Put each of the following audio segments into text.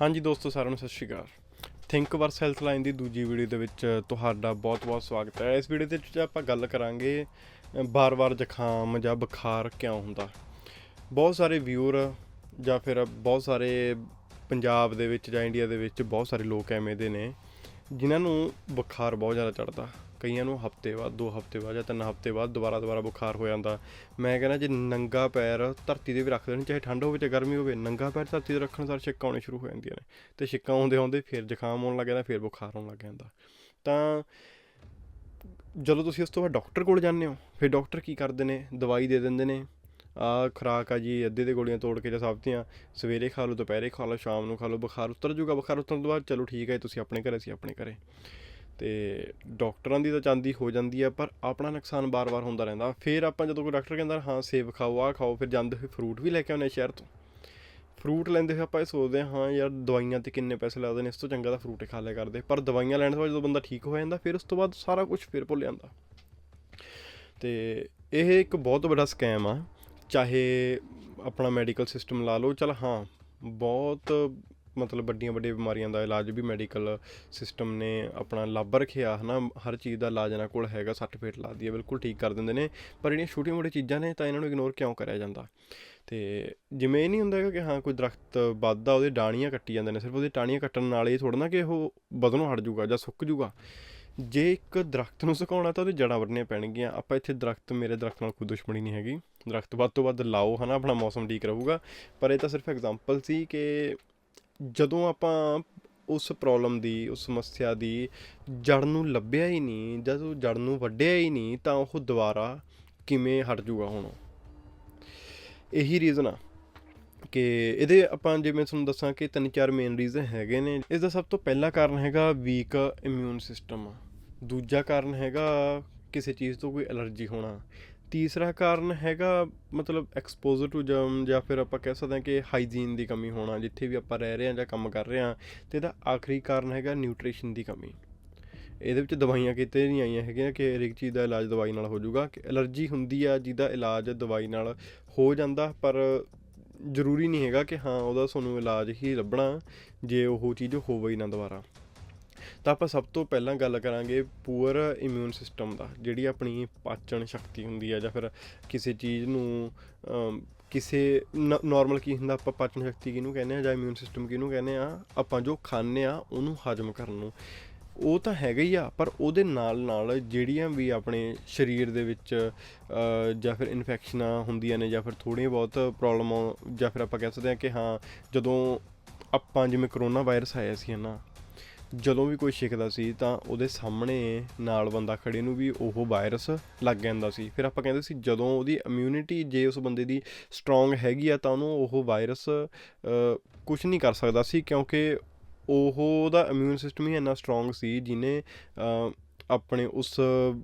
ਹਾਂਜੀ ਦੋਸਤੋ ਸਾਰਿਆਂ ਨੂੰ ਸਤਿ ਸ਼੍ਰੀ ਅਕਾਲ। ਥਿੰਕ ਵਰਸ ਹੈਲਥ ਲਾਈਨ ਦੀ ਦੂਜੀ ਵੀਡੀਓ ਦੇ ਵਿੱਚ ਤੁਹਾਡਾ ਬਹੁਤ-ਬਹੁਤ ਸਵਾਗਤ ਹੈ। ਇਸ ਵੀਡੀਓ ਦੇ ਵਿੱਚ ਆਪਾਂ ਗੱਲ ਕਰਾਂਗੇ ਅ, ਬਾਰ-ਬਾਰ ਜ਼ੁਕਾਮ ਜਾਂ ਬੁਖਾਰ ਕਿਉਂ ਹੁੰਦਾ? ਬਹੁਤ ਸਾਰੇ ਵਿਊਰ ਜਾਂ ਫਿਰ ਬਹੁਤ ਸਾਰੇ ਪੰਜਾਬ ਦੇ ਵਿੱਚ ਜਾਂ ਇੰਡੀਆ ਦੇ ਵਿੱਚ ਬਹੁਤ ਸਾਰੇ ਲੋਕ ਐਵੇਂ ਦੇ ਨੇ ਜਿਨ੍ਹਾਂ ਨੂੰ ਬੁਖਾਰ ਬਹੁਤ ਜ਼ਿਆਦਾ ਚੜਦਾ ਕਈਆਂ ਨੂੰ ਹਫ਼ਤੇ ਬਾਅਦ, ਦੋ ਹਫ਼ਤੇ ਬਾਅਦ ਜਾਂ ਤਿੰਨ ਹਫ਼ਤੇ ਬਾਅਦ ਦੁਬਾਰਾ ਦੁਬਾਰਾ ਬੁਖਾਰ ਹੋ ਜਾਂਦਾ। ਮੈਂ ਕਹਿੰਦਾ ਜੇ ਨੰਗਾ ਪੈਰ ਧਰਤੀ ਦੇ ਵੀ ਰੱਖ ਦੇਣ, ਚਾਹੇ ਠੰਡ ਹੋਵੇ ਚਾਹੇ ਗਰਮੀ ਹੋਵੇ, ਨੰਗਾ ਪੈਰ ਧਰਤੀ ਤੇ ਰੱਖਣ ਸਾਰ ਛਿੱਕਾਂ ਆਉਣੇ ਸ਼ੁਰੂ ਹੋ ਜਾਂਦੀਆਂ ਨੇ ਤੇ ਛਿੱਕਾਂ ਆਉਂਦੇ ਆਉਂਦੇ ਫਿਰ ਜ਼ੁਕਾਮ ਆਉਣ ਲੱਗ ਜਾਂਦਾ, ਫਿਰ ਬੁਖਾਰ ਆਉਣ ਲੱਗ ਜਾਂਦਾ। ਤਾਂ ਜਦੋਂ ਤੁਸੀਂ ਉਸ ਤੋਂ ਬਾਅਦ ਡਾਕਟਰ ਕੋਲ ਜਾਂਦੇ ਹੋ, ਫਿਰ ਡਾਕਟਰ ਕੀ ਕਰਦੇ ਨੇ? ਦਵਾਈ ਦੇ ਦਿੰਦੇ ਨੇ। ਆ ਖੁਰਾਕ ਆ ਜੀ, ਅੱਧੇ ਦੇ ਗੋਲੀਆਂ ਤੋੜ ਕੇ ਜਾਂ ਸਬਜ਼ੀਆਂ ਸਵੇਰੇ ਖਾ ਲਓ, ਦੁਪਹਿਰੇ ਖਾ ਲਓ, ਸ਼ਾਮ ਨੂੰ ਖਾ ਲਓ, ਬੁਖਾਰ ਉਤਰ ਜਾਊਗਾ, ਬੁਖਾਰ ਉਤਰਨ ਤੋਂ ਬਾਅਦ ਚਲੋ ਠੀਕ ਹੈ ਤੁਸੀਂ ਆਪਣੇ ਘਰੇ, ਅਸੀਂ ਆਪਣੇ ਘਰੇ। ਤੇ ਡਾਕਟਰਾਂ ਦੀ ਤਾਂ ਚਾਂਦੀ ਹੋ ਜਾਂਦੀ ਆ, ਪਰ ਆਪਣਾ ਨੁਕਸਾਨ ਬਾਰ-ਬਾਰ ਹੁੰਦਾ ਰਹਿੰਦਾ। ਫਿਰ ਆਪਾਂ ਜਦੋਂ ਕੋਈ ਡਾਕਟਰ ਕਹਿੰਦਾ, ਹਾਂ, ਸੇਬ ਖਾਓ, ਆਹ ਖਾਓ, ਫਿਰ ਜਾਂਦੇ ਹੋਏ ਫਰੂਟ ਵੀ ਲੈ ਕੇ ਆਉਂਦੇ ਹਾਂ ਸ਼ਹਿਰ ਤੋਂ। ਫਰੂਟ ਲੈਂਦੇ ਹੋਏ ਆਪਾਂ ਇਹ ਸੋਚਦੇ ਹਾਂ ਹਾਂ, ਯਾਰ, ਦਵਾਈਆਂ ਤੇ ਕਿੰਨੇ ਪੈਸੇ ਲੱਗਦੇ ਨੇ, ਇਸ ਤੋਂ ਚੰਗਾ ਤਾਂ ਫਰੂਟ ਖਾ ਲਿਆ ਕਰਦੇ। ਪਰ ਦਵਾਈਆਂ ਲੈਣ ਤੋਂ ਬਾਅਦ ਜਦੋਂ ਬੰਦਾ ਠੀਕ ਹੋ ਜਾਂਦਾ, ਫਿਰ ਉਸ ਤੋਂ ਬਾਅਦ ਸਾਰਾ ਕੁਝ ਫਿਰ ਭੁੱਲ ਜਾਂਦਾ। ਤੇ ਇਹ ਇੱਕ ਬਹੁਤ ਵੱਡਾ ਸਕੈਮ ਆ। ਚਾਹੇ ਆਪਣਾ ਮੈਡੀਕਲ ਸਿਸਟਮ ਲਾ ਲਓ, ਚਲ ਹਾਂ, ਬਹੁਤ ਮਤਲਬ ਵੱਡੀਆਂ ਵੱਡੀਆਂ ਬਿਮਾਰੀਆਂ ਦਾ ਇਲਾਜ ਵੀ ਮੈਡੀਕਲ ਸਿਸਟਮ ਨੇ ਆਪਣਾ ਲੱਭ ਰੱਖਿਆ, ਹਨਾ? ਹਰ ਚੀਜ਼ ਦਾ ਇਲਾਜ ਇਹਨਾਂ ਕੋਲ ਹੈਗਾ ਸਰਟੀਫਿਕੇਟ ਲਾ ਦਈਏ ਬਿਲਕੁਲ ਠੀਕ ਕਰ ਦਿੰਦੇ ਨੇ। ਪਰ ਜਿਹੜੀਆਂ ਛੋਟੀਆਂ ਮੋਟੀਆਂ ਚੀਜ਼ਾਂ ਨੇ ਤਾਂ ਇਹਨਾਂ ਨੂੰ ਇਗਨੋਰ ਕਿਉਂ ਕਰਿਆ ਜਾਂਦਾ? ਤੇ ਜਿਵੇਂ ਇਹ ਨਹੀਂ ਹੁੰਦਾ ਹੈਗਾ ਕਿ ਹਾਂ, ਕੋਈ ਦਰਖਤ ਵੱਧਦਾ, ਉਹਦੇ ਡਾਣੀਆਂ ਕੱਟੀ ਜਾਂਦੇ ਨੇ, ਸਿਰਫ ਉਹਦੇ ਟਾਹਣੀਆਂ ਕੱਟਣ ਨਾਲ ਇਹ ਥੋੜਾ ਨਾ ਕਿ ਉਹ ਵਧਣੋਂ ਹਟ ਜਾਊਗਾ ਜਾਂ ਸੁੱਕ ਜਾਊਗਾ। ਜੇ ਇੱਕ ਦਰਖਤ ਨੂੰ ਸੁਕਾਉਣਾ ਤਾਂ ਉਹਦੇ ਜੜਾਂ ਵੱਢਣੀਆਂ ਪੈਣਗੀਆਂ। ਆਪਾਂ ਇੱਥੇ ਦਰਖਤ, ਮੇਰੇ ਦਰਖਤ ਨਾਲ ਕੋਈ ਦੁਸ਼ਮਣੀ ਨਹੀਂ ਹੈਗੀ। ਦਰਖਤ ਵੱਧ ਤੋਂ ਵੱਧ ਲਾਓ, ਹਨਾ? ਆਪਣਾ ਮੌਸਮ ਠੀਕ ਰਹੂਗਾ। ਪਰ ਇਹ ਤਾਂ ਸਿਰਫ ਐਗਜ਼ਾਮਪਲ ਸੀ ਕਿ ਜਦੋਂ ਆਪਾਂ ਉਸ ਪ੍ਰੋਬਲਮ ਦੀ, ਉਸ ਸਮੱਸਿਆ ਦੀ ਜੜ ਨੂੰ ਲੱਭਿਆ ਹੀ ਨਹੀਂ, ਜਦ ਉਹ ਜੜ ਨੂੰ ਵੱਢਿਆ ਹੀ ਨਹੀਂ, ਤਾਂ ਉਹ ਦੁਬਾਰਾ ਕਿਵੇਂ ਹਟ ਜਾਊਗਾ ਹੁਣ ਇਹੀ ਰੀਜ਼ਨ ਆ ਕਿ ਇਹਦੇ ਆਪਾਂ ਜਿਵੇਂ ਤੁਹਾਨੂੰ ਦੱਸਾਂ ਕਿ ਤਿੰਨ ਚਾਰ ਮੇਨ ਰੀਜ਼ਨ ਹੈਗੇ ਨੇ। ਇਸ ਦਾ ਸਭ ਤੋਂ ਪਹਿਲਾ ਕਾਰਨ ਹੈਗਾ ਵੀਕ ਇਮਿਊਨ ਸਿਸਟਮ ਦੂਜਾ ਕਾਰਨ ਹੈਗਾ ਕਿਸੇ ਚੀਜ਼ ਤੋਂ ਕੋਈ ਐਲਰਜੀ ਹੋਣਾ। ਤੀਸਰਾ ਕਾਰਨ ਹੈਗਾ ਮਤਲਬ ਐਕਸਪੋਜ਼ਰ ਟੂ ਜਰਮ ਜਾਂ ਫਿਰ ਆਪਾਂ ਕਹਿ ਸਕਦੇ ਹਾਂ ਕਿ ਹਾਈਜੀਨ ਦੀ ਕਮੀ ਹੋਣਾ, ਜਿੱਥੇ ਵੀ ਆਪਾਂ ਰਹਿ ਰਹੇ ਹਾਂ ਜਾਂ ਕੰਮ ਕਰ ਰਹੇ ਹਾਂ, ਤੇ ਇਹਦਾ ਆਖਰੀ ਕਾਰਨ ਹੈਗਾ ਨਿਊਟ੍ਰੀਸ਼ਨ ਦੀ ਕਮੀ। ਇਹਦੇ ਵਿੱਚ ਦਵਾਈਆਂ ਕਿਤੇ ਨਹੀਂ ਆਈਆਂ ਹੈਗੀਆਂ ਕਿ ਹਰ ਇੱਕ ਚੀਜ਼ ਦਾ ਇਲਾਜ ਦਵਾਈ ਨਾਲ ਹੋ ਜਾਊਗਾ। ਕਿ ਐਲਰਜੀ ਹੁੰਦੀ ਆ, ਜਿਹਦਾ ਇਲਾਜ ਦਵਾਈ ਨਾਲ ਹੋ ਜਾਂਦਾ, ਪਰ ਜ਼ਰੂਰੀ ਨਹੀਂ ਹੈਗਾ ਕਿ ਹਾਂ, ਉਹਦਾ ਤੁਹਾਨੂੰ ਇਲਾਜ ਹੀ ਲੱਭਣਾ, ਜੇ ਉਹ ਚੀਜ਼ ਹੋਵੇ ਹੀ ਨਾ ਦੁਬਾਰਾ। ਤਾਂ ਆਪਾਂ ਸਭ ਤੋਂ ਪਹਿਲਾਂ ਗੱਲ ਕਰਾਂਗੇ ਪੂਅਰ ਇਮਿਊਨ ਸਿਸਟਮ ਦਾ ਜਿਹੜੀ ਆਪਣੀ ਪਾਚਨ ਸ਼ਕਤੀ ਹੁੰਦੀ ਹੈ ਜਾਂ ਫਿਰ ਕਿਸੇ ਚੀਜ਼ ਨੂੰ ਅਮ, ਕਿਸੇ ਨਾਰਮਲ ਕੀ ਹੁੰਦਾ ਆਪਾਂ ਪਾਚਨ ਸ਼ਕਤੀ ਕਿਹਨੂੰ ਕਹਿੰਦੇ ਆ ਜਾਂ ਇਮਿਊਨ ਸਿਸਟਮ ਕਿਹਨੂੰ ਕਹਿੰਦੇ ਆ ਆਪਾਂ ਜੋ ਖਾਂਦੇ ਆ ਉਹਨੂੰ ਹਜਮ ਕਰਨ ਨੂੰ। ਉਹ ਤਾਂ ਹੈਗਾ ਹੀ ਆ ਪਰ ਉਹਦੇ ਨਾਲ ਨਾਲ ਜਿਹੜੀਆਂ ਵੀ ਆਪਣੇ ਸਰੀਰ ਦੇ ਵਿੱਚ ਜਾਂ ਫਿਰ ਇਨਫੈਕਸ਼ਨਾਂ ਹੁੰਦੀਆਂ ਨੇ ਜਾਂ ਫਿਰ ਥੋੜ੍ਹੀਆਂ ਬਹੁਤ ਪ੍ਰੋਬਲਮ ਜਾਂ ਫਿਰ ਆਪਾਂ ਕਹਿ ਸਕਦੇ ਹਾਂ ਕਿ ਹਾਂ ਜਦੋਂ ਆਪਾਂ ਜਿਵੇਂ ਕਰੋਨਾ ਵਾਇਰਸ ਆਇਆ ਸੀ ਨਾ ਜਦੋਂ ਵੀ ਕੋਈ ਛਿੱਕਦਾ ਸੀ ਤਾਂ ਉਹਦੇ ਸਾਹਮਣੇ ਨਾਲ ਬੰਦਾ ਖੜੇ ਨੂੰ ਵੀ ਉਹ ਵਾਇਰਸ ਲੱਗ ਜਾਂਦਾ ਸੀ। ਫਿਰ ਆਪਾਂ ਕਹਿੰਦੇ ਸੀ ਜਦੋਂ ਉਹਦੀ ਇਮਿਊਨਿਟੀ ਜੇ ਉਸ ਬੰਦੇ ਦੀ ਸਟਰੋਂਗ ਹੈਗੀ ਆ ਤਾਂ ਉਹਨੂੰ ਉਹ ਵਾਇਰਸ ਕੁਝ ਨਹੀਂ ਕਰ ਸਕਦਾ ਸੀ ਕਿਉਂਕਿ ਉਹ ਉਹਦਾ ਇਮਿਊਨ ਸਿਸਟਮ ਹੀ ਇੰਨਾ ਸਟਰੋਂਗ ਸੀ ਜਿਨੇ ਆਪਣੇ ਉਸ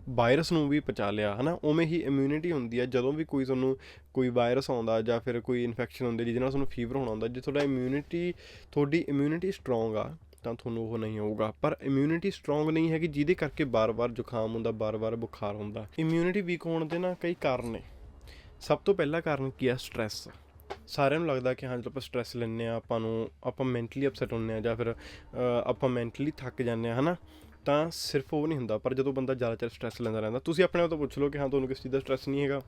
ਵਾਇਰਸ ਨੂੰ ਵੀ ਪਚਾ ਲਿਆ, ਹਨਾ? ਉਵੇਂ ਹੀ ਇਮਿਊਨਿਟੀ ਹੁੰਦੀ ਆ। ਜਦੋਂ ਵੀ ਕੋਈ ਤੁਹਾਨੂੰ ਕੋਈ ਵਾਇਰਸ ਆਉਂਦਾ ਜਾਂ ਫਿਰ ਕੋਈ ਇਨਫੈਕਸ਼ਨ ਹੁੰਦੀ ਜਿਹਦੇ ਨਾਲ ਤੁਹਾਨੂੰ ਫੀਵਰ ਹੋਣਾ ਹੁੰਦਾ, ਜੇ ਤੁਹਾਡਾ ਇਮਿਊਨਿਟੀ ਤੁਹਾਡੀ ਇਮਿਊਨਿਟੀ ਸਟਰੋਂਗ ਆ ਤਾਂ ਤੁਹਾਨੂੰ ਉਹ ਨਹੀਂ ਹੋਊਗਾ। ਪਰ ਇਮਿਊਨਿਟੀ ਸਟਰੋਂਗ ਨਹੀਂ ਹੈਗੀ, ਜਿਹਦੇ ਕਰਕੇ ਬਾਰ-ਬਾਰ ਜ਼ੁਕਾਮ ਹੁੰਦਾ, ਬਾਰ-ਬਾਰ ਬੁਖਾਰ ਹੁੰਦਾ। ਇਮਿਊਨਿਟੀ ਵੀਕ ਹੋਣ ਦੇ ਨਾ ਕਈ ਕਾਰਨ ਨੇ। ਸਭ ਤੋਂ ਪਹਿਲਾ ਕਾਰਨ ਕੀ ਹੈ ਸਟ੍ਰੈਸ ਸਾਰਿਆਂ ਨੂੰ ਲੱਗਦਾ ਕਿ ਹਾਂ, ਜਦੋਂ ਆਪਾਂ ਸਟ੍ਰੈਸ ਲੈਂਦੇ ਆ ਆਪਾਂ ਨੂੰ, ਆਪਾਂ ਮੈਂਟਲੀ ਅਪਸੈਟ ਹੁੰਦੇ ਆ ਜਾਂ ਫਿਰ ਆਪਾਂ ਮੈਂਟਲੀ ਥੱਕ ਜਾਂਦੇ ਆ ਹਨਾ? ਤਾਂ ਸਿਰਫ ਉਹ ਨਹੀਂ ਹੁੰਦਾ। ਪਰ ਜਦੋਂ ਬੰਦਾ ਜ਼ਿਆਦਾ ਚਿਰ ਸਟ੍ਰੈਸ ਲੈਂਦਾ ਰਹਿੰਦਾ, ਤੁਸੀਂ ਆਪਣੇ ਆਪ ਤੋਂ ਪੁੱਛ ਲਓ ਕਿ ਹਾਂ, ਤੁਹਾਨੂੰ ਕਿਸ ਚੀਜ਼ ਦਾ ਸਟ੍ਰੈਸ ਨਹੀਂ ਹੈਗਾ?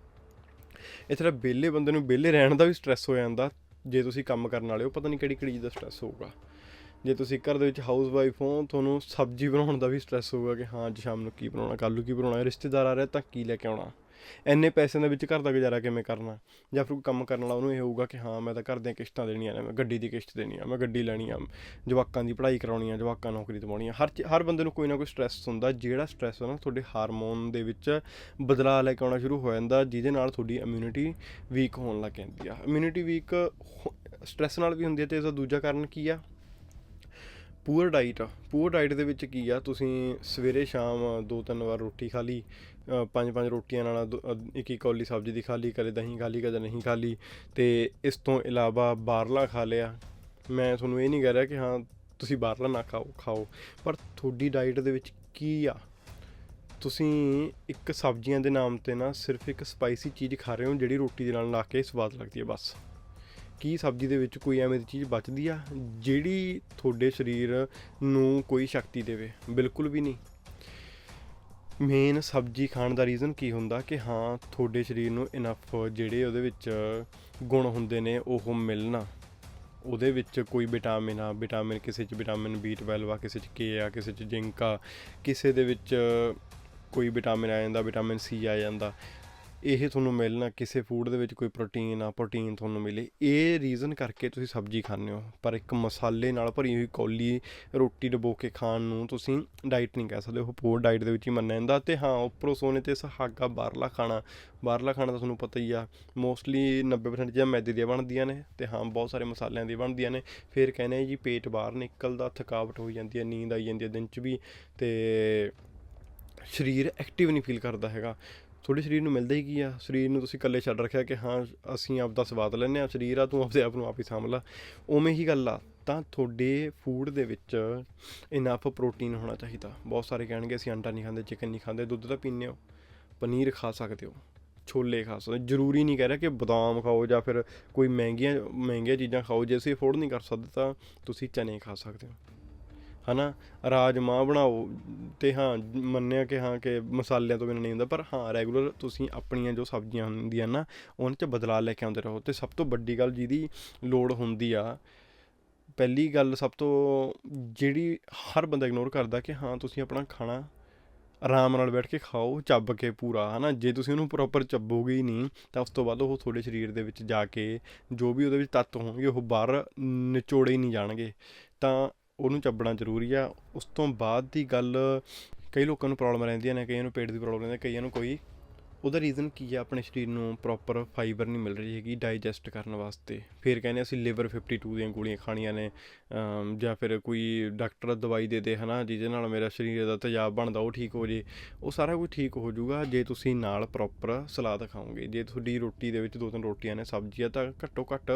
ਇਸ ਤਰ੍ਹਾਂ ਵਿਹਲੇ ਬੰਦੇ ਨੂੰ ਵਿਹਲੇ ਰਹਿਣ ਦਾ ਵੀ ਸਟ੍ਰੈਸ ਹੋ ਜਾਂਦਾ। ਜੇ ਤੁਸੀਂ ਕੰਮ ਕਰਨ ਵਾਲੇ ਹੋ, ਪਤਾ ਨਹੀਂ ਕਿਹੜੀ ਕਿਹੜੀ ਚੀਜ਼ ਦਾ ਸਟ੍ਰੈਸ ਹੋਊਗਾ। ਜੇ ਤੁਸੀਂ ਘਰ ਦੇ ਵਿੱਚ ਹਾਊਸ ਵਾਈਫ ਹੋ, ਤੁਹਾਨੂੰ ਸਬਜ਼ੀ ਬਣਾਉਣ ਦਾ ਵੀ ਸਟ੍ਰੈਸ ਹੋਊਗਾ ਕਿ ਹਾਂ, ਅੱਜ ਸ਼ਾਮ ਨੂੰ ਕੀ ਬਣਾਉਣਾ, ਕੱਲ੍ਹ ਨੂੰ ਕੀ ਬਣਾਉਣਾ ਰਿਸ਼ਤੇਦਾਰ ਆ ਰਿਹਾ ਤਾਂ ਕੀ ਲੈ ਕੇ ਆਉਣਾ? ਇੰਨੇ ਪੈਸਿਆਂ ਦੇ ਵਿੱਚ ਘਰ ਦਾ ਗੁਜ਼ਾਰਾ ਕਿਵੇਂ ਕਰਨਾ? ਜਾਂ ਫਿਰ ਕੋਈ ਕੰਮ ਕਰਨ ਵਾਲਾ, ਉਹਨੂੰ ਇਹ ਹੋਊਗਾ ਕਿ ਹਾਂ, ਮੈਂ ਤਾਂ ਘਰ ਦੀਆਂ ਕਿਸ਼ਤਾਂ ਦੇਣੀਆਂ ਨੇ, ਮੈਂ ਗੱਡੀ ਦੀ ਕਿਸ਼ਤ ਦੇਣੀ ਆ, ਮੈਂ ਗੱਡੀ ਲੈਣੀ ਆ, ਜਵਾਕਾਂ ਦੀ ਪੜ੍ਹਾਈ ਕਰਾਉਣੀ ਆ, ਜਵਾਕਾਂ ਨੌਕਰੀ ਦਿਵਾਉਣੀ ਆ। ਹਰ ਚੀ- ਹਰ ਬੰਦੇ ਨੂੰ ਕੋਈ ਨਾ ਕੋਈ ਸਟ੍ਰੈਸ ਹੁੰਦਾ, ਜਿਹੜਾ ਸਟ੍ਰੈਸ ਨਾ, ਤੁਹਾਡੇ ਹਾਰਮੋਨ ਦੇ ਵਿੱਚ ਬਦਲਾਅ ਲੈ ਕੇ ਆਉਣਾ ਸ਼ੁਰੂ ਹੋ ਜਾਂਦਾ, ਜਿਹਦੇ ਨਾਲ ਤੁਹਾਡੀ ਇਮਿਊਨਿਟੀ ਵੀਕ ਹੋਣ ਲੱਗ ਜਾਂਦੀ ਆ। ਇਮਿਊਨਿਟੀ ਵੀਕ ਸਟ੍ਰੈਸ ਨਾਲ ਵੀ ਹੁੰਦੀ ਹੈ ਤੇ ਇਸ ਦਾ ਦੂਜਾ ਕਾਰਨ ਕੀ ਆ? ਪੂਅਰ ਡਾਈਟ ਆ। ਪੂਅਰ ਡਾਈਟ ਦੇ ਵਿੱਚ ਕੀ ਆ ਤੁਸੀਂ ਸਵੇਰੇ ਸ਼ਾਮ ਦੋ ਤਿੰਨ ਵਾਰ ਰੋਟੀ ਖਾ ਲਈ ਅ, ਪੰਜ ਪੰਜ ਰੋਟੀਆਂ ਨਾਲ ਦੋ- ਇੱਕ ਇੱਕ ਕੌਲੀ ਸਬਜ਼ੀ ਦੀ ਖਾ ਲਈ ਕਦੇ ਦਹੀਂ ਖਾ ਲਈ ਕਦੇ ਨਹੀਂ ਖਾ ਲਈ ਤੇ ਇਸ ਤੋਂ ਇਲਾਵਾ ਬਾਹਰਲਾ ਖਾ ਲਿਆ। ਮੈਂ ਤੁਹਾਨੂੰ ਇਹ ਨਹੀਂ ਕਹਿ ਰਿਹਾ ਕਿ ਹਾਂ ਤੁਸੀਂ ਬਾਹਰਲਾ ਨਾ ਖਾਓ ਖਾਓ ਪਰ ਤੁਹਾਡੀ ਡਾਈਟ ਦੇ ਵਿੱਚ ਕੀ ਆ? ਤੁਸੀਂ ਇੱਕ ਸਬਜ਼ੀਆਂ ਦੇ ਨਾਮ ਤੇ ਨਾ ਸਿਰਫ ਇੱਕ ਸਪਾਈਸੀ ਚੀਜ਼ ਖਾ ਰਹੇ ਹੋ ਜਿਹੜੀ ਰੋਟੀ ਦੇ ਨਾਲ ਲਾ ਕੇ ਸਵਾਦ ਲੱਗਦੀ ਹੈ ਬਸ। ਕੀ ਸਬਜ਼ੀ ਦੇ ਵਿੱਚ ਕੋਈ ਐਵੇਂ ਦੀ ਚੀਜ਼ ਬਚਦੀ ਆ ਜਿਹੜੀ ਤੁਹਾਡੇ ਸਰੀਰ ਨੂੰ ਕੋਈ ਸ਼ਕਤੀ ਦੇਵੇ? ਬਿਲਕੁਲ ਵੀ ਨਹੀਂ। ਮੇਨ ਸਬਜ਼ੀ ਖਾਣ ਦਾ ਰੀਜ਼ਨ ਕੀ ਹੁੰਦਾ ਕਿ ਹਾਂ, ਤੁਹਾਡੇ ਸਰੀਰ ਨੂੰ ਇਨਫ ਜਿਹੜੇ ਉਹਦੇ ਵਿੱਚ ਗੁਣ ਹੁੰਦੇ ਨੇ, ਉਹ ਮਿਲਣਾ। ਉਹਦੇ ਵਿੱਚ ਕੋਈ ਵਿਟਾਮਿਨ ਆ ਵਿਟਾਮਿਨ ਕਿਸੇ ਚ ਵਿਟਾਮਿਨ B12 ਆ, ਕਿਸੇ ਚ K ਆ, ਕਿਸੇ ਚ ਜ਼ਿੰਕ ਆ, ਕਿਸੇ ਦੇ ਵਿੱਚ ਕੋਈ ਵਿਟਾਮਿਨ ਆ ਜਾਂਦਾ ਵਿਟਾਮਿਨ C ਆ ਜਾਂਦਾ। ਇਹ ਤੁਹਾਨੂੰ ਮਿਲਣਾ, ਕਿਸੇ ਫੂਡ ਦੇ ਵਿੱਚ ਕੋਈ ਪ੍ਰੋਟੀਨ ਆ ਪ੍ਰੋਟੀਨ ਤੁਹਾਨੂੰ ਮਿਲੇ, ਇਹ ਰੀਜ਼ਨ ਕਰਕੇ ਤੁਸੀਂ ਸਬਜ਼ੀ ਖਾਂਦੇ ਹੋ। ਪਰ ਇੱਕ ਮਸਾਲੇ ਨਾਲ ਭਰੀ ਹੋਈ ਕੌਲੀ ਰੋਟੀ ਡਬੋ ਕੇ ਖਾਣ ਨੂੰ ਤੁਸੀਂ ਡਾਈਟ ਨਹੀਂ ਕਹਿ ਸਕਦੇ। ਉਹ ਪੂਰ ਡਾਈਟ ਦੇ ਵਿੱਚ ਹੀ ਮੰਨਿਆ ਜਾਂਦਾ ਤੇ ਹਾਂ, ਉੱਪਰੋਂ ਸੋਨੇ ਤੇ ਸਹਾਗਾ ਬਾਹਰਲਾ ਖਾਣਾ। ਬਾਹਰਲਾ ਖਾਣਾ ਤਾਂ ਤੁਹਾਨੂੰ ਪਤਾ ਹੀ ਆ ਮੋਸਟਲੀ 90% ਚੀਜ਼ਾਂ ਮੈਦੇ ਦੀਆਂ ਬਣਦੀਆਂ ਨੇ ਤੇ ਹਾਂ, ਬਹੁਤ ਸਾਰੇ ਮਸਾਲਿਆਂ ਦੀਆਂ ਬਣਦੀਆਂ ਨੇ। ਫਿਰ ਕਹਿੰਦੇ ਜੀ ਪੇਟ ਬਾਹਰ ਨਿਕਲਦਾ, ਥਕਾਵਟ ਹੋ ਜਾਂਦੀ ਹੈ, ਨੀਂਦ ਆਈ ਜਾਂਦੀ ਹੈ ਦਿਨ 'ਚ ਵੀ ਤੇ ਸਰੀਰ ਐਕਟਿਵ ਨਹੀਂ ਫੀਲ ਕਰਦਾ ਹੈਗਾ। ਤੁਹਾਡੇ ਸਰੀਰ ਨੂੰ ਮਿਲਦਾ ਹੀ ਕੀ ਆ? ਸਰੀਰ ਨੂੰ ਤੁਸੀਂ ਇਕੱਲੇ ਛੱਡ ਰੱਖਿਆ ਕਿ ਹਾਂ, ਅਸੀਂ ਆਪ ਦਾ ਸਵਾਦ ਲੈਂਦੇ ਆ ਸਰੀਰ ਆ, ਤੂੰ ਆਪਦੇ ਆਪ ਨੂੰ ਆਪ ਹੀ ਸਾਂਭ ਲਾ। ਉਵੇਂ ਹੀ ਗੱਲ ਆ। ਤਾਂ ਤੁਹਾਡੇ ਫੂਡ ਦੇ ਵਿੱਚ ਇਨਫ ਪ੍ਰੋਟੀਨ ਹੋਣਾ ਚਾਹੀਦਾ। ਬਹੁਤ ਸਾਰੇ ਕਹਿਣਗੇ, ਅਸੀਂ ਅੰਡਾ ਨਹੀਂ ਖਾਂਦੇ ਚਿਕਨ ਨਹੀਂ ਖਾਂਦੇ, ਦੁੱਧ ਤਾਂ ਪੀਂਦੇ ਹੋ। ਪਨੀਰ ਖਾ ਸਕਦੇ ਹੋ, ਛੋਲੇ ਖਾ ਸਕਦੇ ਜ਼ਰੂਰੀ ਨਹੀਂ ਕਹਿ ਰਿਹਾ ਕਿ ਬਦਾਮ ਖਾਓ ਜਾਂ ਫਿਰ ਕੋਈ ਮਹਿੰਗੀਆਂ ਮਹਿੰਗੀਆਂ ਚੀਜ਼ਾਂ ਖਾਓ। ਜੇ ਅਸੀਂ ਅਫੋਰਡ ਨਹੀਂ ਕਰ ਸਕਦੇ ਤਾਂ ਤੁਸੀਂ ਚਨੇ ਖਾ ਸਕਦੇ ਹੋ। ਹਨਾ ਰਾਜਮਾ ਬਣਾਓ ਤੇ ਹਾਂ, ਮੰਨਿਆ ਕਿ ਹਾਂ ਕਿ ਮਸਾਲਿਆਂ ਤੋਂ ਬਿਨਾਂ ਨਹੀਂ ਹੁੰਦਾ, ਪਰ ਹਾਂ ਰੈਗੂਲਰ ਤੁਸੀਂ ਆਪਣੀਆਂ ਜੋ ਸਬਜ਼ੀਆਂ ਹੁੰਦੀਆਂ ਨਾ, ਉਹਨਾਂ 'ਚ ਬਦਲਾਅ ਲੈ ਕੇ ਆਉਂਦੇ ਰਹੋ। ਤੇ ਸਭ ਤੋਂ ਵੱਡੀ ਗੱਲ ਜਿਹਦੀ ਲੋੜ ਹੁੰਦੀ ਆ, ਪਹਿਲੀ ਗੱਲ ਸਭ ਤੋਂ ਜਿਹੜੀ ਹਰ ਬੰਦਾ ਇਗਨੋਰ ਕਰਦਾ ਕਿ ਹਾਂ, ਤੁਸੀਂ ਆਪਣਾ ਖਾਣਾ ਆਰਾਮ ਨਾਲ ਬੈਠ ਕੇ ਖਾਓ, ਚੱਬ ਕੇ ਪੂਰਾ, ਹਨਾ। ਜੇ ਤੁਸੀਂ ਉਹਨੂੰ ਪ੍ਰੋਪਰ ਚੱਬੋਗੇ ਹੀ ਨਹੀਂ, ਤਾਂ ਉਸ ਤੋਂ ਬਾਅਦ ਉਹ ਤੁਹਾਡੇ ਸਰੀਰ ਦੇ ਵਿੱਚ ਜਾ ਕੇ ਜੋ ਵੀ ਉਹਦੇ ਵਿੱਚ ਤੱਤ ਹੋਣਗੇ, ਉਹ ਬਾਹਰ ਨਿਚੋੜੇ ਹੀ ਨਹੀਂ ਜਾਣਗੇ। ਤਾਂ ਉਹਨੂੰ ਚੱਬਣਾ ਜ਼ਰੂਰੀ ਆ। ਉਸ ਤੋਂ ਬਾਅਦ ਦੀ ਗੱਲ ਕਈ ਲੋਕਾਂ ਨੂੰ ਪ੍ਰੋਬਲਮ ਰਹਿੰਦੀਆਂ ਨੇ, ਕਈਆਂ ਨੂੰ ਪੇਟ ਦੀ ਪ੍ਰੋਬਲਮ ਰਹਿੰਦੀ ਕਈਆਂ ਨੂੰ ਕੋਈ ਉਹਦਾ ਰੀਜ਼ਨ ਕੀ ਆ ਆਪਣੇ ਸਰੀਰ ਨੂੰ ਪ੍ਰੋਪਰ ਫਾਈਬਰ ਨਹੀਂ ਮਿਲ ਰਹੀ ਹੈਗੀ ਡਾਈਜੈਸਟ ਕਰਨ ਵਾਸਤੇ। ਫਿਰ ਕਹਿੰਦੇ ਅਸੀਂ ਲਿਵਰ 52 ਦੀਆਂ ਗੋਲੀਆਂ ਖਾਣੀਆਂ ਨੇ ਜਾਂ ਫਿਰ ਕੋਈ ਡਾਕਟਰ ਦਵਾਈ ਦੇ ਦੇ, ਹਨਾ, ਜਿਹਦੇ ਨਾਲ ਮੇਰਾ ਸਰੀਰ ਦਾ ਤੇਜ਼ਾਬ ਬਣਦਾ, ਉਹ ਠੀਕ ਹੋ ਜੇ। ਉਹ ਸਾਰਾ ਕੁਝ ਠੀਕ ਹੋ ਜਾਊਗਾ ਜੇ ਤੁਸੀਂ ਨਾਲ ਪ੍ਰੋਪਰ ਸਲਾਦ ਖਾਓਗੇ। ਜੇ ਤੁਹਾਡੀ ਰੋਟੀ ਦੇ ਵਿੱਚ ਦੋ ਤਿੰਨ ਰੋਟੀਆਂ ਨੇ, ਸਬਜ਼ੀਆਂ, ਤਾਂ ਘੱਟੋ ਘੱਟ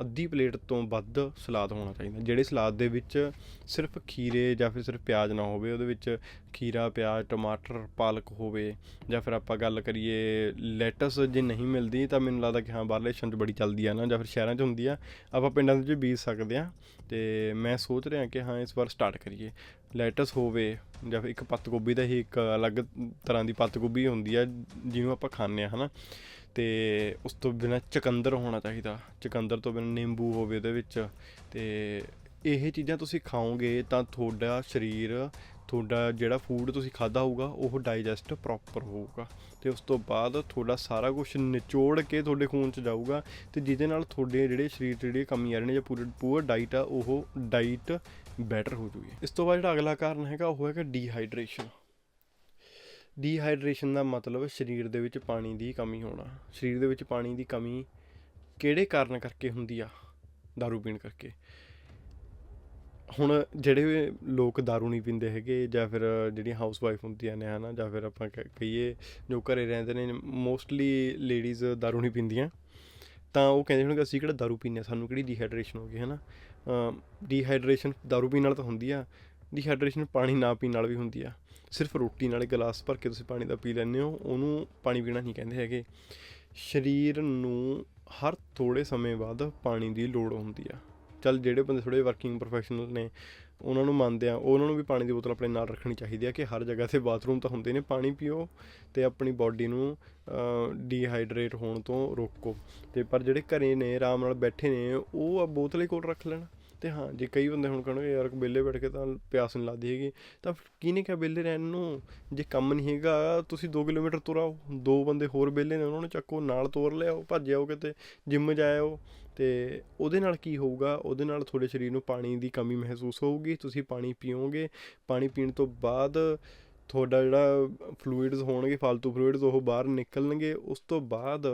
ਅੱਧੀ ਪਲੇਟ ਤੋਂ ਵੱਧ ਸਲਾਦ ਹੋਣਾ ਚਾਹੀਦਾ। ਜਿਹੜੇ ਸਲਾਦ ਦੇ ਵਿੱਚ ਸਿਰਫ ਖੀਰੇ ਜਾਂ ਫਿਰ ਸਿਰਫ ਪਿਆਜ਼ ਨਾ ਹੋਵੇ, ਉਹਦੇ ਵਿੱਚ ਖੀਰਾ, ਪਿਆਜ਼, ਟਮਾਟਰ, ਪਾਲਕ ਹੋਵੇ, ਜਾਂ ਫਿਰ ਆਪਾਂ ਗੱਲ ਕਰੀਏ ਲੈਟਸ ਜੇ ਨਹੀਂ ਮਿਲਦੀ ਤਾਂ ਮੈਨੂੰ ਲੱਗਦਾ ਕਿ ਹਾਂ ਬਾਹਰਲੇ ਦੇਸ਼ਾਂ 'ਚ ਬੜੀ ਚੱਲਦੀ ਆ ਨਾ ਜਾਂ ਫਿਰ ਸ਼ਹਿਰਾਂ 'ਚ ਹੁੰਦੀ ਆ। ਆਪਾਂ ਪਿੰਡਾਂ ਦੇ ਵਿੱਚ ਵੀ ਬੀਜ ਸਕਦੇ ਆ ਤੇ ਮੈਂ ਸੋਚ ਰਿਹਾ ਕਿ ਹਾਂ ਇਸ ਵਾਰ ਸਟਾਰਟ ਕਰੀਏ। ਲੈਟਸ ਹੋਵੇ ਜਾਂ ਫਿਰ ਇੱਕ ਪੱਤ ਗੋਭੀ ਦਾ ਹੀ ਇੱਕ ਅਲੱਗ ਤਰ੍ਹਾਂ ਦੀ ਪੱਤ ਗੋਭੀ ਹੁੰਦੀ ਆ ਜਿਹਨੂੰ ਆਪਾਂ ਖਾਂਦੇ ਆ, ਹਨਾ। ਤੇ ਉਸ ਤੋਂ ਬਿਨਾ ਚਕੰਦਰ ਹੋਣਾ ਚਾਹੀਦਾ। ਚਕੰਦਰ ਤੋਂ ਬਿਨਾ ਨਿੰਬੂ ਹੋਵੇ ਉਹਦੇ ਵਿੱਚ ਤੇ ਇਹ ਚੀਜ਼ਾਂ ਤੁਸੀਂ ਖਾਓਗੇ ਤਾਂ ਤੁਹਾਡਾ ਸਰੀਰ ਤੁਹਾਡਾ ਜਿਹੜਾ ਫੂਡ ਤੁਸੀਂ ਖਾਦਾ ਹੋਊਗਾ, ਉਹ ਡਾਈਜੈਸਟ ਪ੍ਰੋਪਰ ਹੋਊਗਾ। ਤੇ ਉਸ ਤੋਂ ਬਾਅਦ ਤੁਹਾਡਾ ਸਾਰਾ ਕੁਝ ਨਿਚੋੜ ਕੇ ਤੁਹਾਡੇ ਖੂਨ ਚ ਜਾਊਗਾ ਤੇ ਜਿਹਦੇ ਨਾਲ ਤੁਹਾਡੇ ਜਿਹੜੇ ਸਰੀਰ 'ਚ ਜਿਹੜੀਆਂ ਕਮੀਆਂ ਆ ਰਹੀਆਂ ਜਾਂ ਪੂਰੇ ਪੂਰ ਡਾਈਟ ਆ, ਉਹ ਡਾਈਟ ਬੈਟਰ ਹੋ ਜੂਗੀ। ਇਸ ਤੋਂ ਬਾਅਦ ਜਿਹੜਾ ਅਗਲਾ ਕਾਰਨ ਹੈਗਾ, ਉਹ ਹੈਗਾ ਡੀਹਾਈਡਰੇਸ਼ਨ ਡੀਹਾਈਡਰੇਸ਼ਨ ਦਾ ਮਤਲਬ ਸਰੀਰ ਦੇ ਵਿੱਚ ਪਾਣੀ ਦੀ ਕਮੀ ਹੋਣਾ। ਸਰੀਰ ਦੇ ਵਿੱਚ ਪਾਣੀ ਦੀ ਕਮੀ ਕਿਹੜੇ ਕਾਰਨ ਕਰਕੇ ਹੁੰਦੀ ਆ? ਦਾਰੂ ਪੀਣ ਕਰਕੇ। ਹੁਣ ਜਿਹੜੇ ਲੋਕ दारू ਨਹੀਂ ਪੀਂਦੇ ਹੈਗੇ ਜਾਂ ਫਿਰ ਜਿਹੜੀਆਂ ਹਾਊਸ ਵਾਈਫ ਹੁੰਦੀਆਂ ਨੇ ਹਨਾ ਜਾਂ ਫਿਰ ਆਪਾਂ ਕਹਿ- ਕਹੀਏ ਜੋ ਘਰੇ ਰਹਿੰਦੇ ਨੇ ਮੋਸਟਲੀ ਲੇਡੀਜ਼ दारू ਨਹੀਂ ਪੀਂਦੀਆਂ ਤਾਂ ਉਹ ਕਹਿੰਦੇ ਹੋਣਗੇ ਅਸੀਂ ਕਿਹੜਾ दारू ਪੀਂਦੇ ਹਾਂ ਸਾਨੂੰ ਕਿਹੜੀ ਡੀਹਾਈਡਰੇਸ਼ਨ ਹੋ ਗਈ ਹੈ ਨਾ ਡੀਹਾਈਡਰੇਸ਼ਨ दारू ਪੀਣ ਨਾਲ ਤਾਂ ਹੁੰਦੀ ਆ ਡੀਹਾਈਡਰੇਸ਼ਨ ਪਾਣੀ ਨਾ ਪੀਣ ਨਾਲ ਵੀ ਹੁੰਦੀ ਆ ਸਿਰਫ ਰੋਟੀ ਨਾਲ ਗਲਾਸ ਭਰ ਕੇ ਤੁਸੀਂ ਪਾਣੀ ਦਾ ਪੀ ਲੈਂਦੇ ਹੋ ਉਹਨੂੰ ਪਾਣੀ ਪੀਣਾ ਨਹੀਂ ਕਹਿੰਦੇ ਹੈਗੇ ਸਰੀਰ ਨੂੰ ਹਰ ਥੋੜੇ ਸਮੇਂ ਬਾਅਦ ਪਾਣੀ ਦੀ ਲੋੜ ਹੁੰਦੀ ਆ ਚੱਲ ਜਿਹੜੇ ਬੰਦੇ ਥੋੜੇ ਵਰਕਿੰਗ ਪ੍ਰੋਫੈਸ਼ਨਲ ਨੇ, ਉਹਨਾਂ ਨੂੰ ਮੰਨਦੇ ਆ ਉਹਨਾਂ ਨੂੰ ਵੀ ਪਾਣੀ ਦੀ ਬੋਤਲ ਆਪਣੇ ਨਾਲ ਰੱਖਣੀ ਚਾਹੀਦੀ ਆ ਕਿ ਹਰ ਜਗ੍ਹਾ ਤੇ ਬਾਥਰੂਮ ਤਾਂ ਹੁੰਦੇ ਨੇ, ਪਾਣੀ ਪੀਓ ਤੇ ਆਪਣੀ ਬਾਡੀ ਨੂੰ ਡੀਹਾਈਡਰੇਟ ਹੋਣ ਤੋਂ ਰੋਕੋ। ਤੇ ਪਰ ਜਿਹੜੇ ਘਰੇ ਨੇ, ਆਰਾਮ ਨਾਲ ਬੈਠੇ ਨੇ, ਉਹ ਆ ਬੋਤਲ ਹੀ ਕੋਲ ਰੱਖ ਲੈਣ। ਤੇ ਹਾਂ, ਜੇ ਕਈ ਬੰਦੇ ਹੁਣ ਕਹਿਣਗੇ, ਯਾਰ ਵਿਹਲੇ ਬੈਠ ਕੇ ਤਾਂ ਪਿਆਸ ਨਹੀਂ ਲੱਗਦੀ ਹੈਗੀ। ਤਾਂ ਫਿਰ ਕਿਹਨੇ ਕਿਹਾ ਵਿਹਲੇ ਰਹਿਣ ਨੂੰ? ਜੇ ਕੰਮ ਨਹੀਂ ਹੈਗਾ, ਤੁਸੀਂ 2 ਕਿਲੋਮੀਟਰ ਤੁਰਾਓ ਦੋ ਬੰਦੇ ਹੋਰ ਵਿਹਲੇ ਨੇ, ਉਹਨਾਂ ਨੂੰ ਚੱਕੋ, ਨਾਲ ਤੋਰ ਲਿਆਓ, ਭੱਜ ਜਾਓ ਕਿਤੇ ਜਿੰਮ ਜਾਇਓ ਤੇ ਉਹਦੇ ਨਾਲ ਕੀ ਹੋਊਗਾ? ਉਹਦੇ ਨਾਲ ਤੁਹਾਡੇ ਸਰੀਰ ਨੂੰ ਪਾਣੀ ਦੀ ਕਮੀ ਮਹਿਸੂਸ ਹੋਊਗੀ, ਤੁਸੀਂ ਪਾਣੀ ਪੀਓਗੇ। ਪਾਣੀ ਪੀਣ ਤੋਂ ਬਾਅਦ ਤੁਹਾਡਾ ਜਿਹੜਾ ਫਲੂਇਡਸ ਹੋਣਗੇ ਫालतू ਫਲੂਇਡਸ ਉਹ ਬਾਹਰ ਨਿਕਲਣਗੇ, ਉਸ ਤੋਂ ਬਾਅਦ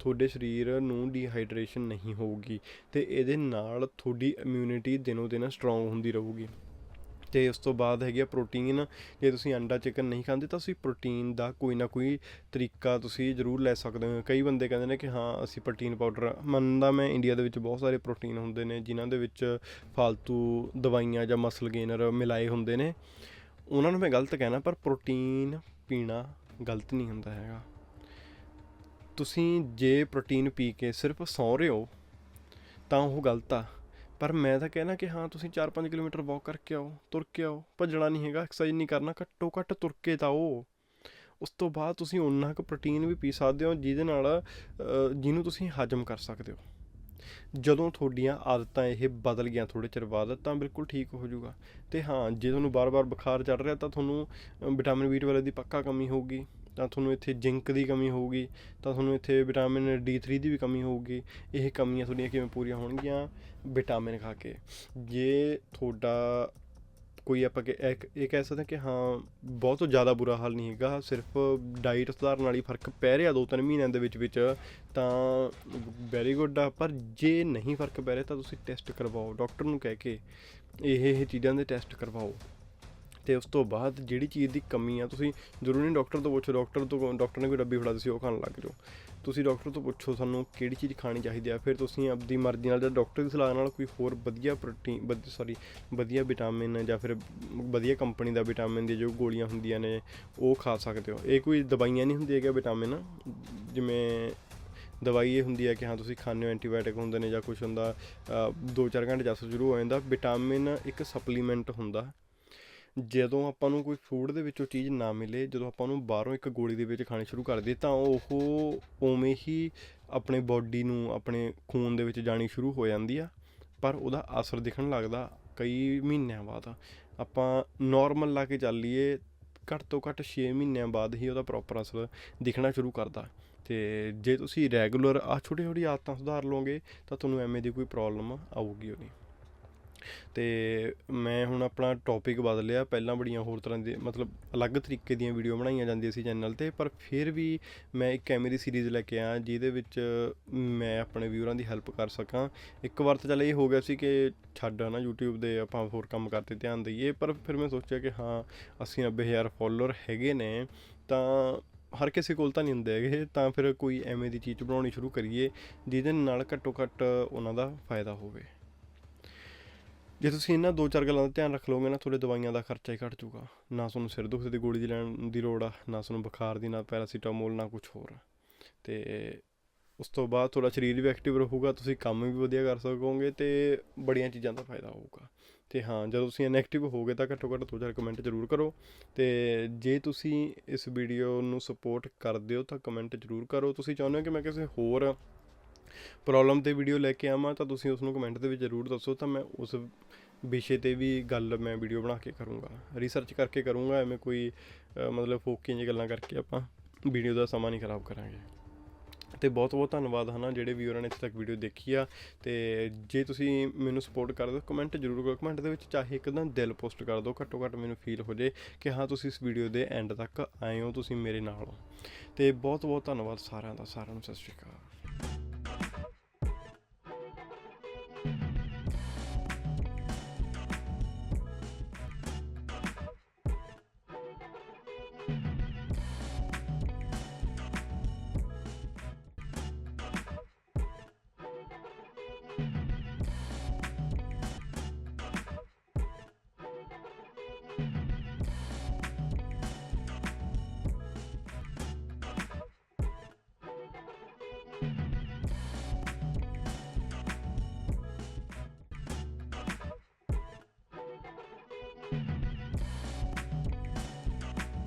ਤੁਹਾਡੇ ਸਰੀਰ ਨੂੰ ਡੀਹਾਈਡਰੇਸ਼ਨ ਨਹੀਂ ਹੋਊਗੀ ਤੇ ਇਹਦੇ ਨਾਲ ਤੁਹਾਡੀ ਇਮਿਊਨਿਟੀ ਦਿਨੋ ਦਿਨ ਸਟਰੋਂਗ ਹੁੰਦੀ ਰਹੂਗੀ। ਤੇ ਉਸ ਤੋਂ ਬਾਅਦ ਹੈਗੀ ਆ ਪ੍ਰੋਟੀਨ ਜੇ ਤੁਸੀਂ ਅੰਡਾ ਚਿਕਨ ਨਹੀਂ ਖਾਂਦੇ ਤਾਂ ਤੁਸੀਂ ਪ੍ਰੋਟੀਨ ਦਾ ਕੋਈ ਨਾ ਕੋਈ ਤਰੀਕਾ ਤੁਸੀਂ ਜ਼ਰੂਰ ਲੈ ਸਕਦੇ ਹੋ। ਕਈ ਬੰਦੇ ਕਹਿੰਦੇ ਨੇ ਕਿ ਹਾਂ, ਅਸੀਂ ਪ੍ਰੋਟੀਨ ਪਾਊਡਰ ਮੰਨਦਾ ਮੈਂ ਇੰਡੀਆ ਦੇ ਵਿੱਚ ਬਹੁਤ ਸਾਰੇ ਪ੍ਰੋਟੀਨ ਹੁੰਦੇ ਨੇ, ਜਿਨ੍ਹਾਂ ਦੇ ਵਿੱਚ ਫालतू ਦਵਾਈਆਂ ਜਾਂ ਮਸਲ ਗੇਨਰ ਮਿਲਾਏ ਹੁੰਦੇ ਨੇ। ਉਹਨਾਂ ਨੂੰ ਮੈਂ ਗਲਤ ਕਹਿਣਾ, ਪਰ ਪ੍ਰੋਟੀਨ ਪੀਣਾ ਗਲਤ ਨਹੀਂ ਹੁੰਦਾ ਹੈਗਾ। ਤੁਸੀਂ ਜੇ ਪ੍ਰੋਟੀਨ ਪੀ ਕੇ ਸਿਰਫ ਸੌਂ ਰਹੇ ਹੋ, ਤਾਂ ਉਹ ਗਲਤ ਆ। ਪਰ ਮੈਂ ਤਾਂ ਕਹਿਣਾ ਕਿ ਹਾਂ ਤੁਸੀਂ 4-5 ਕਿਲੋਮੀਟਰ ਵਾਕ ਕਰਕੇ ਆਓ ਤੁਰ ਕੇ ਆਓ ਭੱਜਣਾ ਨਹੀਂ ਹੈਗਾ ਐਕਸਰਸਾਈਜ਼ ਨਹੀਂ ਕਰਨਾ ਘੱਟੋ ਘੱਟ ਤੁਰ ਕੇ ਤਾਂ ਆਓ। ਉਸ ਤੋਂ ਬਾਅਦ ਤੁਸੀਂ ਉਨਾ ਕੁ ਪ੍ਰੋਟੀਨ ਵੀ ਪੀ ਸਕਦੇ ਹੋ ਜਿਹਦੇ ਨਾਲ ਜਿਹਨੂੰ ਤੁਸੀਂ ਹਜਮ ਕਰ ਸਕਦੇ ਹੋ। ਜਦੋਂ ਤੁਹਾਡੀਆਂ ਆਦਤਾਂ ਇਹ ਬਦਲ ਗਈਆਂ ਥੋੜੇ ਚਿਰ ਬਾਅਦ ਤਾਂ ਬਿਲਕੁਲ ਠੀਕ ਹੋ ਜਾਊਗਾ। ਤੇ ਹਾਂ ਜੇ ਤੁਹਾਨੂੰ ਬਾਰ-ਬਾਰ ਬੁਖਾਰ ਚੜ ਰਿਹਾ ਤਾਂ ਤੁਹਾਨੂੰ ਅ, ਵਿਟਾਮਿਨ B12 ਦੀ ਪੱਕਾ ਕਮੀ ਹੋਊਗੀ। ਤਾਂ ਤੁਹਾਨੂੰ ਇੱਥੇ ਜ਼ਿੰਕ ਦੀ ਕਮੀ ਹੋਊਗੀ, ਤਾਂ ਤੁਹਾਨੂੰ ਇੱਥੇ ਵਿਟਾਮਿਨ D3 ਦੀ ਵੀ ਕਮੀ ਹੋਊਗੀ। ਇਹ ਕਮੀਆਂ ਤੁਹਾਡੀਆਂ ਕਿਵੇਂ ਪੂਰੀਆਂ ਹੋਣਗੀਆਂ? ਵਿਟਾਮਿਨ ਖਾ ਕੇ। ਜੇ ਤੁਹਾਡਾ ਕੋਈ ਆਪਾਂ ਕਿ ਇਹ ਕਹਿ ਸਕਦੇ ਹਾਂ ਕਿ ਹਾਂ, ਬਹੁਤ ਜ਼ਿਆਦਾ ਬੁਰਾ ਹਾਲ ਨਹੀਂ ਹੈਗਾ, ਸਿਰਫ ਡਾਈਟ ਸੁਧਾਰਨ ਨਾਲ ਹੀ ਫ਼ਰਕ ਪੈ ਰਿਹਾ ਦੋ ਤਿੰਨ ਮਹੀਨਿਆਂ ਦੇ ਵਿੱਚ ਵਿੱਚ, ਤਾਂ ਵੈਰੀ ਗੁੱਡ ਆ। ਪਰ ਜੇ ਨਹੀਂ ਫ਼ਰਕ ਪੈ ਰਿਹਾ ਤਾਂ ਤੁਸੀਂ ਟੈਸਟ ਕਰਵਾਓ ਡਾਕਟਰ ਨੂੰ ਕਹਿ ਕੇ, ਇਹ ਇਹ ਚੀਜ਼ਾਂ ਦੇ ਟੈਸਟ ਕਰਵਾਓ। ਤੇ ਉਸ ਤੋਂ ਬਾਅਦ ਜਿਹੜੀ ਚੀਜ਼ ਦੀ ਕਮੀ ਆ, ਤੁਸੀਂ ਜ਼ਰੂਰੀ ਨਹੀਂ ਡਾਕਟਰ ਤੋਂ ਪੁੱਛੋ, ਡਾਕਟਰ ਤੋਂ ਡਾਕਟਰ ਨੇ ਕੋਈ ਡੱਬੀ ਫੜਾ ਤੁਸੀਂ ਉਹ ਖਾਣ ਲੱਗ ਜਾਓ। ਤੁਸੀਂ ਡਾਕਟਰ ਤੋਂ ਪੁੱਛੋ ਸਾਨੂੰ ਕਿਹੜੀ ਚੀਜ਼ ਖਾਣੀ ਚਾਹੀਦੀ ਆ। ਫਿਰ ਤੁਸੀਂ ਆਪਦੀ ਮਰਜ਼ੀ ਨਾਲ ਜਾਂ ਡਾਕਟਰ ਦੀ ਸਲਾਹ ਨਾਲ ਕੋਈ ਹੋਰ ਵਧੀਆ ਪ੍ਰੋਟੀਨ ਸੌਰੀ ਵਧੀਆ ਵਿਟਾਮਿਨ ਜਾਂ ਫਿਰ ਵਧੀਆ ਕੰਪਨੀ ਦਾ ਵਿਟਾਮਿਨ ਦੀ ਜੋ ਗੋਲੀਆਂ ਹੁੰਦੀਆਂ ਨੇ, ਉਹ ਖਾ ਸਕਦੇ ਹੋ। ਇਹ ਕੋਈ ਦਵਾਈਆਂ ਨਹੀਂ ਹੁੰਦੀਆਂ ਕਿ ਵਿਟਾਮਿਨ, ਜਿਵੇਂ ਦਵਾਈ ਇਹ ਹੁੰਦੀ ਹੈ ਕਿ ਹਾਂ, ਤੁਸੀਂ ਖਾਂਦੇ ਹੋ ਐਂਟੀਬਾਇਓਟਿਕ ਹੁੰਦੇ ਨੇ ਜਾਂ ਕੁਝ ਹੁੰਦਾ 2-4 ਘੰਟੇ ਜਸ ਸ਼ੁਰੂ ਹੋ ਜਾਂਦਾ, ਵਿਟਾਮਿਨ ਇੱਕ ਸਪਲੀਮੈਂਟ ਹੁੰਦਾ। ਜਦੋਂ ਆਪਾਂ ਨੂੰ ਕੋਈ ਫੂਡ ਦੇ ਵਿੱਚੋਂ ਚੀਜ਼ ਨਾ ਮਿਲੇ, ਜਦੋਂ ਆਪਾਂ ਨੂੰ ਬਾਹਰੋਂ ਇੱਕ ਗੋਲੀ ਦੇ ਵਿੱਚ ਖਾਣੀ ਸ਼ੁਰੂ ਕਰ ਦਈਏ, ਤਾਂ ਉਹ ਉਵੇਂ ਹੀ ਆਪਣੇ ਬਾਡੀ ਨੂੰ, ਆਪਣੇ ਖੂਨ ਦੇ ਵਿੱਚ ਜਾਣੀ ਸ਼ੁਰੂ ਹੋ ਜਾਂਦੀ ਆ। ਪਰ ਉਹਦਾ ਅਸਰ ਦਿਖਣ ਲੱਗਦਾ ਕਈ ਮਹੀਨਿਆਂ ਬਾਅਦ। ਆਪਾਂ ਨਾਰਮਲ ਲਾ ਕੇ ਚੱਲ ਲਈਏ ਘੱਟ ਤੋਂ ਘੱਟ 6 ਮਹੀਨਿਆਂ ਬਾਅਦ ਹੀ ਉਹਦਾ ਪ੍ਰੋਪਰ ਅਸਰ ਦਿਖਣਾ ਸ਼ੁਰੂ ਕਰਦਾ। ਤੇ ਜੇ ਤੁਸੀਂ ਰੈਗੂਲਰ ਆ ਛੋਟੀ ਛੋਟੀ ਆਦਤਾਂ ਸੁਧਾਰ ਲਓਗੇ, ਤਾਂ ਤੁਹਾਨੂੰ ਐਵੇਂ ਦੀ ਕੋਈ ਪ੍ਰੋਬਲਮ ਆਊਗੀ ਉਹ ਨਹੀਂ ਤੇ ਮੈਂ ਹੁਣ ਆਪਣਾ ਟੌਪਿਕ ਬਦਲਿਆ ਪਹਿਲਾਂ ਬੜੀਆਂ ਹੋਰ ਤਰ੍ਹਾਂ ਦੀ, ਮਤਲਬ ਅਲੱਗ ਤਰੀਕੇ ਦੀਆਂ ਵੀਡੀਓ ਬਣਾਈਆਂ ਜਾਂਦੀਆਂ ਸੀ ਚੈਨਲ ਤੇ, ਪਰ ਫਿਰ ਵੀ ਮੈਂ ਇੱਕ ਐਵੇਂ ਦੀ ਸੀਰੀਜ਼ ਲੈ ਕੇ ਆਇਆ, ਜਿਹਦੇ ਵਿੱਚ ਮੈਂ ਆਪਣੇ ਵਿਊਅਰਾਂ ਦੀ ਹੈਲਪ ਕਰ ਸਕਾਂ। ਇੱਕ ਵਾਰ ਤਾਂ ਚੱਲ ਇਹ ਹੋ ਗਿਆ ਸੀ ਕਿ ਛੱਡ ਨਾ YouTube ਦੇ ਆਪਾਂ ਹੋਰ ਕੰਮ ਕਰਤੇ ਧਿਆਨ ਦਈਏ, ਪਰ ਫਿਰ ਮੈਂ ਸੋਚਿਆ ਕਿ ਹਾਂ 80 90 ਹਜ਼ਾਰ ਫੋਲੋਅਰ ਹੈਗੇ ਨੇ, ਤਾਂ ਹਰ ਕਿਸੇ ਕੋਲ ਤਾਂ ਨਹੀਂ ਹੁੰਦੇ ਹੈਗੇ, ਤਾਂ ਫਿਰ ਕੋਈ ਐਵੇਂ ਦੀ ਚੀਜ਼ ਬਣਾਉਣੀ ਸ਼ੁਰੂ ਕਰੀਏ, ਜਿਹਦੇ ਨਾਲ ਘੱਟੋ ਘੱਟ ਉਹਨਾਂ ਦਾ ਫਾਇਦਾ ਹੋਵੇ। ਜੇ ਤੁਸੀਂ ਇਹਨਾਂ ਦੋ ਚਾਰ ਗੱਲਾਂ ਦਾ ਧਿਆਨ ਰੱਖ ਲਓਗੇ ਨਾ, ਤੁਹਾਡੇ ਦਵਾਈਆਂ ਦਾ ਖਰਚਾ ਹੀ ਘਟ ਜਾਊਗਾ। ਨਾ ਤੁਹਾਨੂੰ ਸਿਰ ਦੁੱਖ ਦੀ ਗੋਲੀ ਦੀ ਲੈਣ ਦੀ ਲੋੜ ਆ, ਨਾ ਤੁਹਾਨੂੰ ਬੁਖਾਰ ਦੀ, ਨਾ ਪੈਰਾਸੀਟਾਮੋਲ, ਨਾ ਕੁਝ ਹੋਰ। ਤੇ ਉਸ ਤੋਂ ਬਾਅਦ ਤੁਹਾਡਾ ਸਰੀਰ ਵੀ ਐਕਟਿਵ ਰਹੂਗਾ, ਤੁਸੀਂ ਕੰਮ ਵੀ ਵਧੀਆ ਕਰ ਸਕੋਗੇ ਤੇ ਬੜੀਆਂ ਚੀਜ਼ਾਂ ਦਾ ਫਾਇਦਾ ਹੋਊਗਾ। ਤੇ ਹਾਂ, ਜਦੋਂ ਤੁਸੀਂ ਇਨਐਕਟਿਵ ਹੋਗੇ ਤਾਂ ਘੱਟੋ ਘੱਟ ਦੋ ਚਾਰ ਕਮੈਂਟ ਜ਼ਰੂਰ ਕਰੋ। ਤੇ ਜੇ ਤੁਸੀਂ ਇਸ ਵੀਡੀਓ ਨੂੰ ਸਪੋਰਟ ਕਰਦੇ ਹੋ ਤਾਂ ਕਮੈਂਟ ਜ਼ਰੂਰ ਕਰੋ। ਤੁਸੀਂ ਚਾਹੁੰਦੇ ਹੋ ਕਿ ਮੈਂ ਕਿਸੇ ਹੋਰ ਪ੍ਰੋਬਲਮ ਤੇ ਵੀਡੀਓ ਲੈ ਕੇ ਆਵਾਂ, ਤਾਂ ਤੁਸੀਂ ਉਸ ਨੂੰ ਕਮੈਂਟ ਦੇ ਵਿੱਚ ਜ਼ਰੂਰ ਦੱਸੋ, ਤਾਂ ਮੈਂ ਉਸ ਵਿਸ਼ੇ ਤੇ ਵੀ ਗੱਲ ਮੈਂ ਵੀਡੀਓ ਬਣਾ ਕੇ ਕਰੂੰਗਾ। ਰਿਸਰਚ ਕਰਕੇ ਕਰੂੰਗਾ, ਐਵੇਂ ਕੋਈ ਮਤਲਬ ਫੋਕੀਆਂ ਜਿਹੀ ਗੱਲਾਂ ਕਰਕੇ ਆਪਾਂ ਵੀਡੀਓ ਦਾ ਸਮਾਂ ਨਹੀਂ ਖਰਾਬ ਕਰਾਂਗੇ। ਤੇ ਬਹੁਤ ਬਹੁਤ ਧੰਨਵਾਦ, ਹਨਾ, ਜਿਹੜੇ ਵੀਰਾਂ ਨੇ ਇੱਥੇ ਤੱਕ ਵੀਡੀਓ ਦੇਖੀ ਆ। ਤੇ ਜੇ ਤੁਸੀਂ ਮੈਨੂੰ ਸਪੋਰਟ ਕਰਦੇ ਹੋ ਕਮੈਂਟ ਜ਼ਰੂਰ ਕਰੋ। ਕਮੈਂਟ ਦੇ ਵਿੱਚ ਚਾਹੇ ਇੱਕਦਮ ਦਿਲ ਪੋਸਟ ਕਰ ਦਿਓ, ਘੱਟੋ ਘੱਟ ਮੈਨੂੰ ਫੀਲ ਹੋ ਜੇ ਕਿ ਹਾਂ, ਤੁਸੀਂ ਇਸ ਵੀਡੀਓ ਦੇ ਐਂਡ ਤੱਕ ਆਏ ਹੋ, ਤੁਸੀਂ ਮੇਰੇ ਨਾਲ ਹੋ। ਤੇ ਬਹੁਤ ਬਹੁਤ ਧੰਨਵਾਦ ਸਾਰਿਆਂ ਦਾ, ਸਾਰਿਆਂ ਨੂੰ ਸਤਿ ਸ਼੍ਰੀ ਅਕਾਲ।